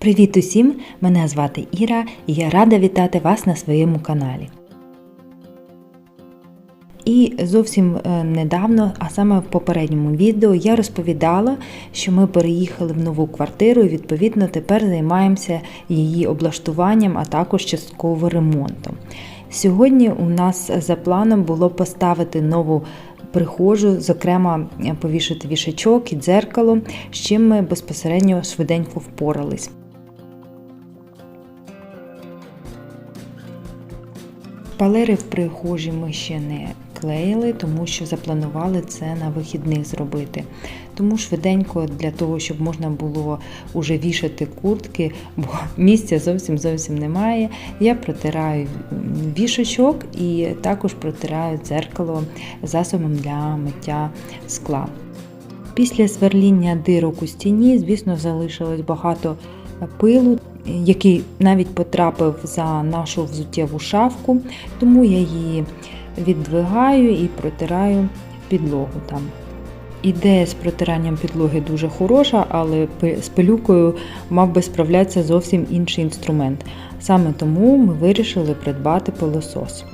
Привіт усім! Мене звати Іра і я рада вітати вас на своєму каналі. І зовсім е, недавно, а саме в попередньому відео, я розповідала, що ми переїхали в нову квартиру і відповідно тепер займаємося її облаштуванням, а також частково ремонтом. Сьогодні у нас за планом було поставити нову прихожу, зокрема повішати вішачок і дзеркало, з чим ми безпосередньо швиденько впорались. Шпалери в прихожі ми ще не клеїли, тому що запланували це на вихідних зробити. Тому швиденько для того, щоб можна було уже вішати куртки, бо місця зовсім зовсім немає. Я протираю вішачок і також протираю дзеркало засобом для миття скла. Після сверління дирок у стіні, звісно, залишилось багато пилу, який навіть потрапив за нашу взуттєву шафку, тому я її віддвигаю і протираю підлогу там. Ідея з протиранням підлоги дуже хороша, але з пилюкою мав би справлятися зовсім інший інструмент. Саме тому ми вирішили придбати пилосос.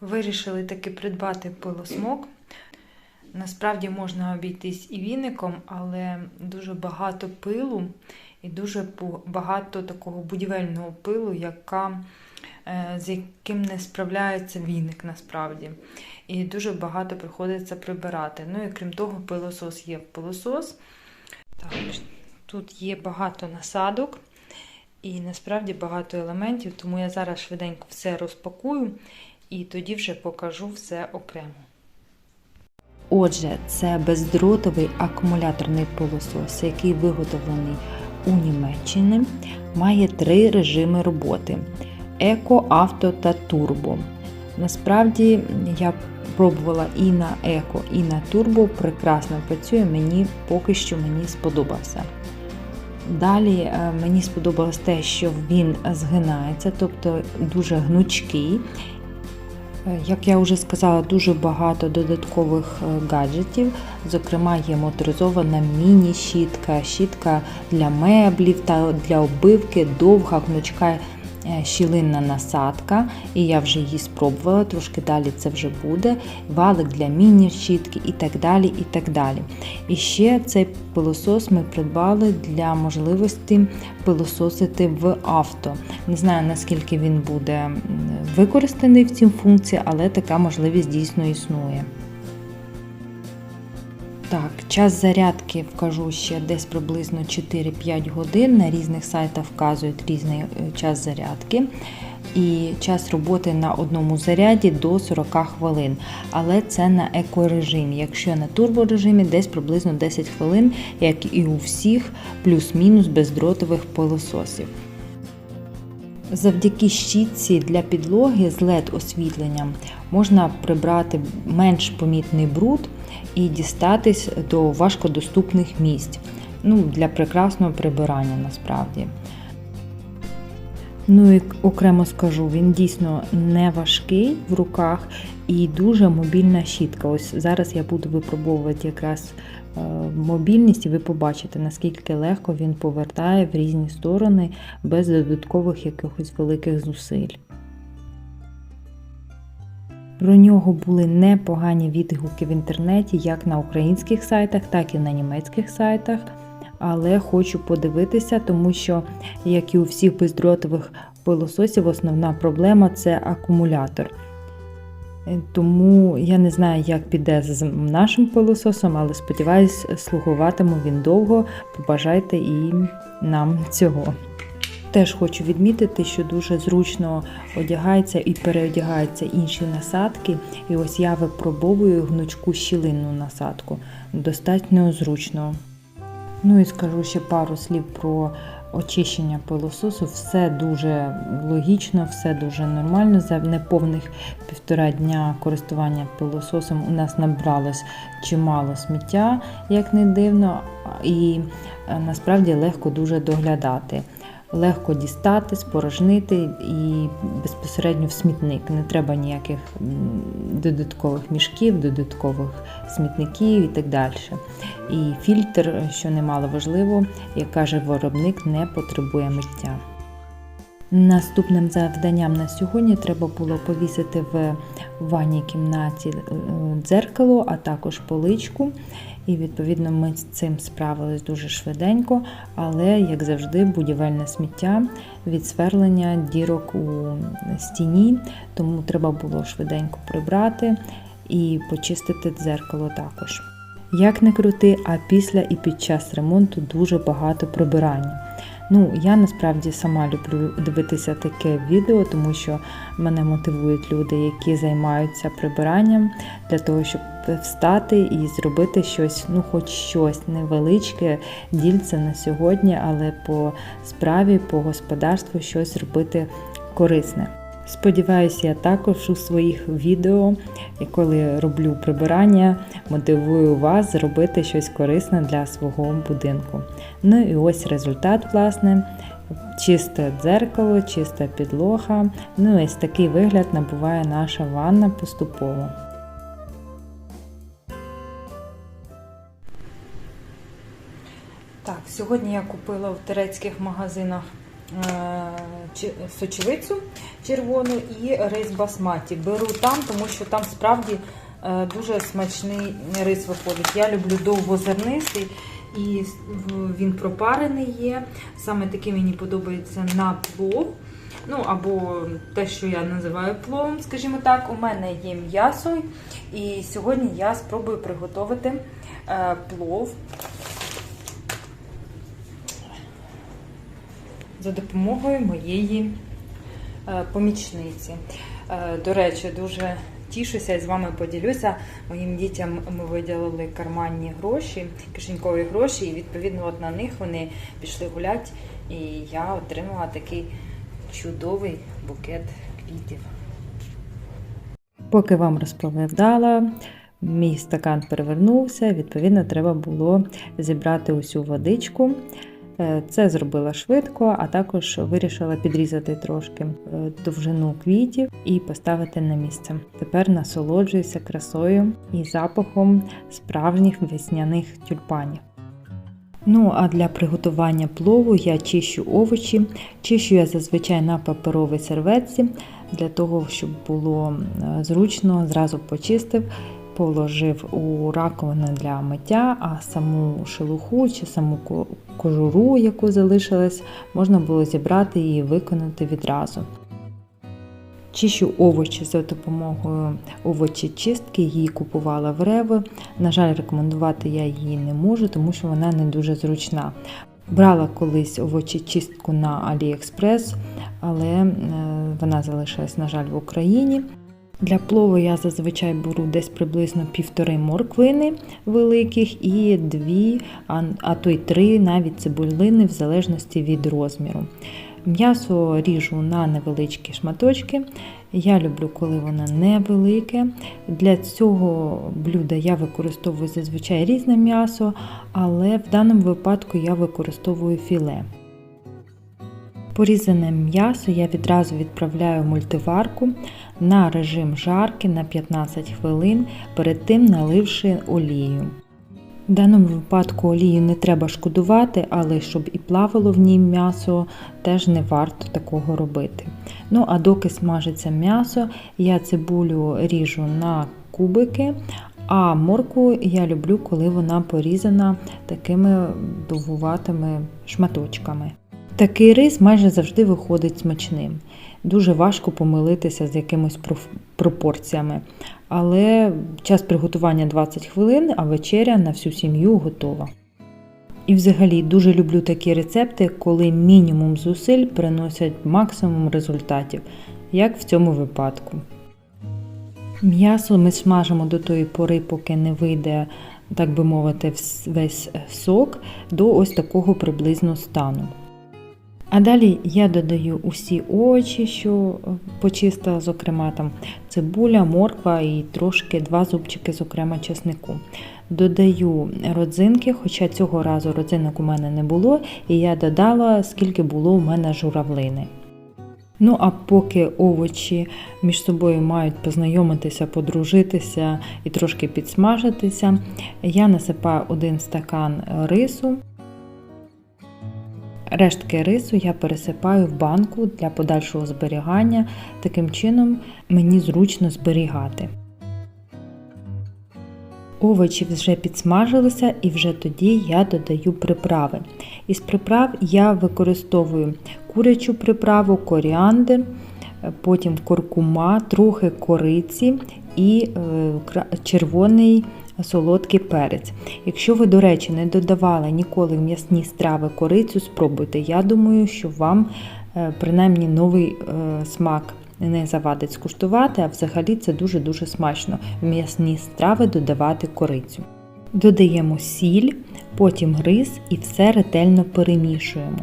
Вирішили таки придбати пилосмок. Насправді можна обійтись і віником, але дуже багато пилу і дуже багато такого будівельного пилу, яка, з яким не справляється віник насправді. І дуже багато приходиться прибирати. Ну і крім того, пилосос є пилосос. Так, Тут є багато насадок і насправді багато елементів, тому я зараз швиденько все розпакую і тоді вже покажу все окремо. Отже, це бездротовий акумуляторний пилосос, який виготовлений у Німеччині, має три режими роботи: еко, авто та турбо. Насправді, я пробувала і на еко, і на турбо. Прекрасно працює, мені поки що мені сподобався. Далі мені сподобалось те, що він згинається, тобто дуже гнучкий. Як я вже сказала, дуже багато додаткових гаджетів. Зокрема, є моторизована міні-щітка, щітка для меблів та для оббивки, довга гнучка щілинна насадка. І я вже її спробувала, трошки далі це вже буде. Валик для міні-щітки і так далі. І так далі. І ще цей пилосос ми придбали для можливості пилососити в авто. Не знаю, наскільки він буде використаний в цій функції, але така можливість дійсно існує. Так, час зарядки вкажу ще десь приблизно 4-5 годин. На різних сайтах вказують різний час зарядки. І час роботи на одному заряді до 40 хвилин. Але це на екорежимі. Якщо на турборежимі, десь приблизно 10 хвилин, як і у всіх, плюс-мінус бездротових пилососів. Завдяки щітці для підлоги з LED освітленням можна прибрати менш помітний бруд і дістатись до важкодоступних місць. Ну, Для прекрасного прибирання насправді. Ну і окремо скажу, він дійсно не важкий в руках і дуже мобільна щітка. Ось зараз я буду випробовувати якраз мобільність, і ви побачите, наскільки легко він повертає в різні сторони без додаткових якихось великих зусиль. Про нього були непогані відгуки в інтернеті, як на українських сайтах, так і на німецьких сайтах. Але хочу подивитися, тому що, як і у всіх бездротових пилососів, основна проблема це акумулятор. Тому я не знаю, як піде з нашим пилососом, але сподіваюсь, слугуватиму він довго. Побажайте і нам цього. Теж хочу відмітити, що дуже зручно одягається і переодягаються інші насадки. І ось я випробовую гнучку щілинну насадку. Достатньо зручно. Ну і скажу ще пару слів про очищення пилососу. Все дуже логічно, все дуже нормально. За неповних півтора дня користування пилососом у нас набралось чимало сміття, як не дивно, і насправді легко дуже доглядати. Легко дістати, спорожнити і безпосередньо в смітник. Не треба ніяких додаткових мішків, додаткових смітників і так далі. І фільтр, що немало важливо, як каже виробник, не потребує миття. Наступним завданням на сьогодні треба було повісити в ванній кімнаті е, дзеркало, а також поличку. І відповідно ми з цим справились дуже швиденько, але, як завжди, будівельне сміття від сверлення дірок у стіні, тому треба було швиденько прибрати і почистити дзеркало також. Як не крути, а після і під час ремонту дуже багато прибирання. Ну, я насправді сама люблю дивитися таке відео, тому що мене мотивують люди, які займаються прибиранням для того, щоб встати і зробити щось, ну, хоч щось невеличке, дільце на сьогодні, але по справі, по господарству щось робити корисне. Сподіваюся, я також у своїх відео, коли роблю прибирання, мотивую вас зробити щось корисне для свого будинку. Ну і ось результат, власне, чисте дзеркало, чиста підлога. Ну і ось такий вигляд набуває наша ванна поступово. Так, сьогодні я купила в турецьких магазинах сочевицю червону і рис басматі. Беру там, тому що там справді е, дуже смачний рис виходить. Я люблю довгозернистий і він пропарений є. Саме такий мені подобається на плов. Ну, або те, що я називаю пловом, скажімо так, у мене є м'ясо. І сьогодні я спробую приготувати е, плов за допомогою моєї е, помічниці. Е, До речі, дуже тішуся і з вами поділюся. Моїм дітям ми виділили карманні гроші, кишенькові гроші, і відповідно от на них вони пішли гуляти, і я отримала такий чудовий букет квітів. Поки вам розповідала, мій стакан перевернувся, відповідно, треба було зібрати усю водичку. Е, Це зробила швидко, а також вирішила підрізати трошки е, довжину квітів і поставити на місце. Тепер насолоджуюся красою і запахом справжніх весняних тюльпанів. Ну, а для приготування плову я чищу овочі. Чищу я зазвичай на паперовій серветці, для того, щоб було е, зручно, зразу почистив, положив у раковину для миття, а саму шелуху чи саму кожуру, яку залишилась, можна було зібрати і виконати відразу. Чищу овочі за допомогою овочечистки, її купувала в Рево. На жаль, рекомендувати я її не можу, тому що вона не дуже зручна. Брала колись овочечистку на AliExpress, але е, вона залишилась, на жаль, в Україні. Для плову я зазвичай беру десь приблизно півтори морквини великих і дві, а, то й три навіть цибулини, в залежності від розміру. М'ясо ріжу на невеличкі шматочки. Я люблю, коли воно невелике. Для цього блюда я використовую зазвичай різне м'ясо, але в даному випадку я використовую філе. Порізане м'ясо я відразу відправляю в мультиварку на режим жарки на 15 хвилин, перед тим наливши олію. В даному випадку олію не треба шкодувати, але щоб і плавало в ній м'ясо, теж не варто такого робити. Ну а доки смажиться м'ясо, я цибулю ріжу на кубики, а морку я люблю, коли вона порізана такими довгуватими шматочками. Такий рис майже завжди виходить смачним. Дуже важко помилитися з якимись пропорціями. Але час приготування 20 хвилин, а вечеря на всю сім'ю готова. І взагалі дуже люблю такі рецепти, коли мінімум зусиль приносять максимум результатів, як в цьому випадку. М'ясо ми смажимо до тої пори, поки не вийде, так би мовити, весь сок до ось такого приблизно стану. А далі я додаю усі овочі, що е, почистила, зокрема там цибуля, морква і трошки два зубчики, зокрема чеснику. Додаю родзинки, хоча цього разу родзинок у мене не було, і я додала, скільки було у мене журавлини. Ну а поки овочі між собою мають познайомитися, подружитися і трошки підсмажитися, я насипаю один стакан рису. Рештки рису я пересипаю в банку для подальшого зберігання. Таким чином мені зручно зберігати. Овочі вже підсмажилися і вже тоді я додаю приправи. Із приправ я використовую курячу приправу, коріандр, потім куркума, трохи кориці і е, червоний солодкий перець. Якщо ви, до речі, не додавали ніколи в м'ясні страви корицю, спробуйте. Я думаю, що вам е, принаймні новий е, смак не завадить скуштувати, а взагалі це дуже-дуже смачно в м'ясні страви додавати корицю. Додаємо сіль, потім рис і все ретельно перемішуємо.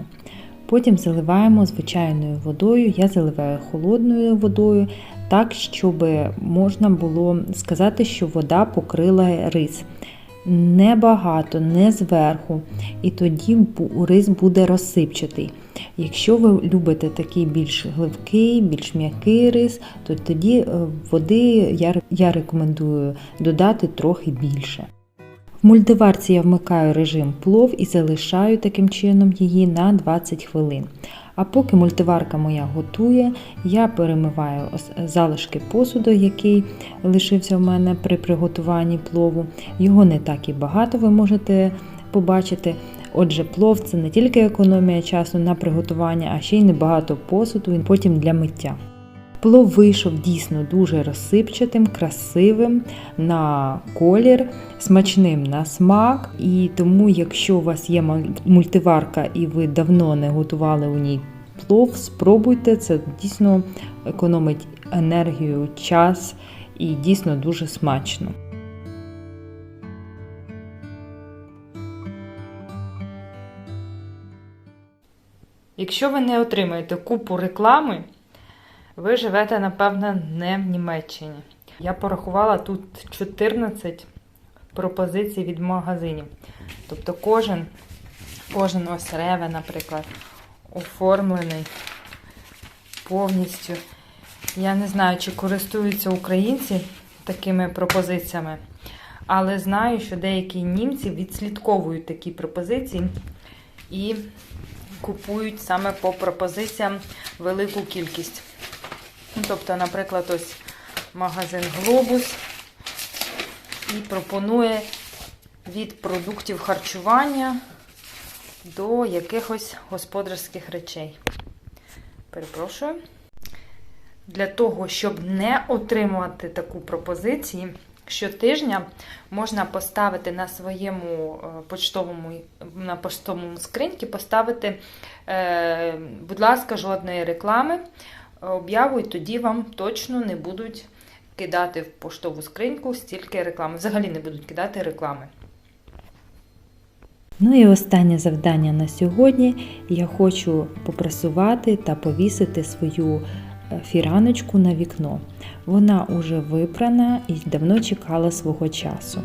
Потім заливаємо звичайною водою, я заливаю холодною водою, так, щоб можна було сказати, що вода покрила рис. Небагато, не зверху, і тоді рис буде розсипчатий. Якщо ви любите такий більш гливкий, більш м'який рис, то тоді е, води я рекомендую додати трохи більше. В мультиварці я вмикаю режим плов і залишаю таким чином її на 20 хвилин. А поки мультиварка моя готує, я перемиваю залишки посуду, який лишився в мене при приготуванні плову. Його не так і багато ви можете побачити. Отже, плов це не тільки економія часу на приготування, а ще й небагато посуду і потім для миття. Плов вийшов дійсно дуже розсипчатим, красивим на колір, смачним на смак. І тому, якщо у вас є мультиварка і ви давно не готували у ній плов, спробуйте, це дійсно економить енергію, час і дійсно дуже смачно. Якщо ви не отримаєте купу реклами, ви живете, напевно, не в Німеччині. Я порахувала тут 14 пропозицій від магазинів. Тобто кожен, кожен ось реве, наприклад, оформлений повністю. Я не знаю, чи користуються українці такими пропозиціями, але знаю, що деякі німці відслідковують такі пропозиції і купують саме по пропозиціям велику кількість. Ну, Тобто, наприклад, ось магазин Глобус і пропонує від продуктів харчування до якихось господарських речей. Перепрошую. Для того, щоб не отримувати таку пропозицію, щотижня можна поставити на своєму е, почтовому на поштовому скриньці поставити, е, будь ласка, жодної реклами, об'яву, і тоді вам точно не будуть кидати в поштову скриньку стільки реклами. Взагалі не будуть кидати реклами. Ну і останнє завдання на сьогодні. Я хочу попрасувати та повісити свою е, фіраночку на вікно. Вона уже випрана і давно чекала свого часу.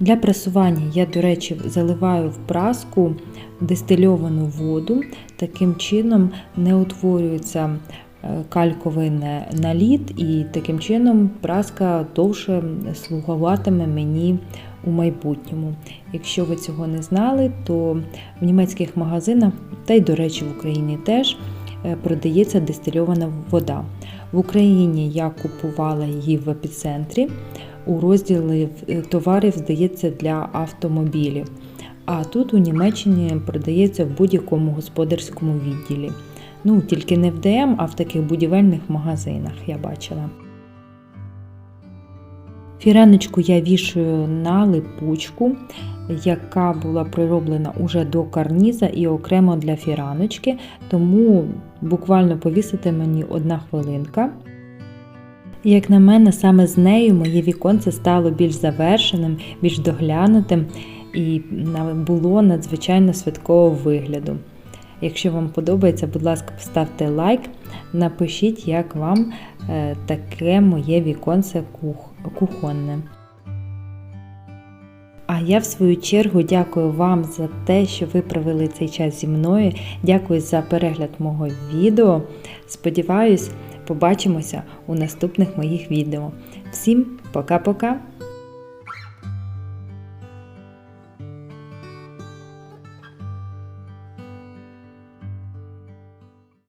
Для прасування я, до речі, заливаю в праску дистильовану воду. Таким чином не утворюється е, кальковий на- наліт, і таким чином праска довше слугуватиме мені у майбутньому. Якщо ви цього не знали, то в німецьких магазинах, та й, до речі, в Україні теж е, продається дистильована вода. В Україні я купувала її в епіцентрі у розділі е, товарів, здається, для автомобілів. А тут у Німеччині продається в будь-якому господарському відділі. Ну, тільки не в ДМ, а в таких будівельних магазинах я бачила. Фіраночку я вішаю на липучку, яка була прироблена уже до карніза і окремо для фіраночки, тому буквально повісити мені одна хвилинка. Як на мене, саме з нею моє віконце стало більш завершеним, більш доглянутим і було надзвичайно святкового вигляду. Якщо вам подобається, будь ласка, поставте лайк, напишіть, як вам е, таке моє віконце кухонне. А я в свою чергу дякую вам за те, що ви провели цей час зі мною. Дякую за перегляд мого відео. Сподіваюсь, побачимося у наступних моїх відео. Всім пока-пока!